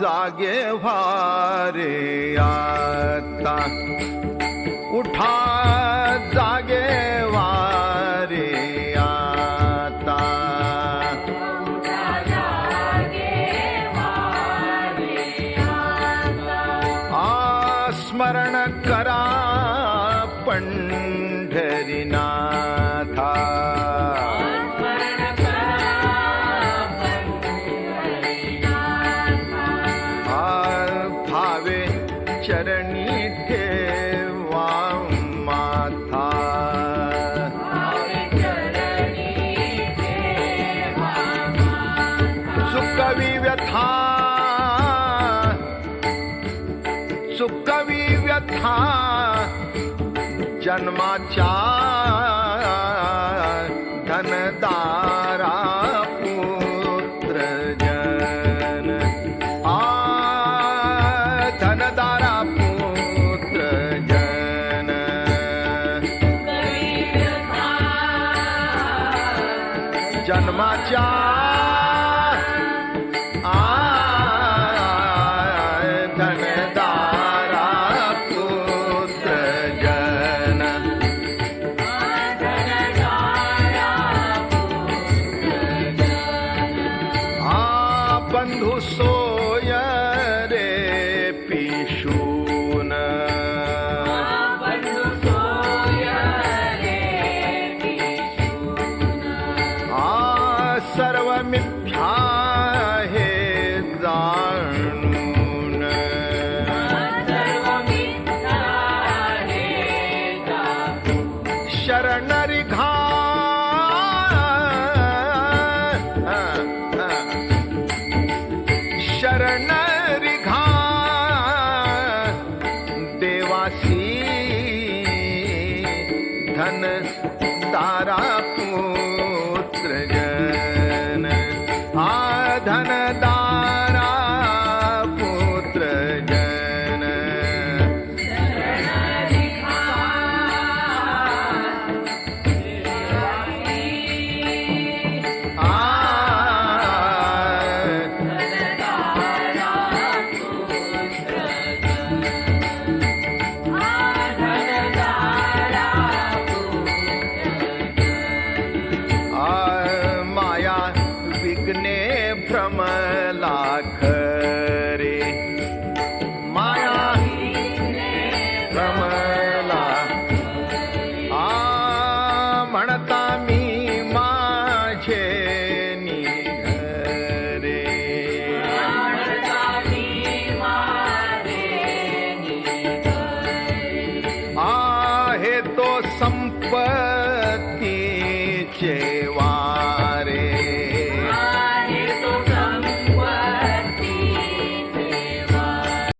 जागे व्हारे आता. उठा जागे वारे आता. आ स्मरण करा पंढरीनाथा. चरणी ठेवा माथा. सुकवी व्यथा सुकवी व्यथा जन्माचा धनदा my job. தாரா માયા વિઘ્ને ભ્રમ લાખ રે માયા ભ્રમ આ મણતા મી માછે સંપત્તિ છે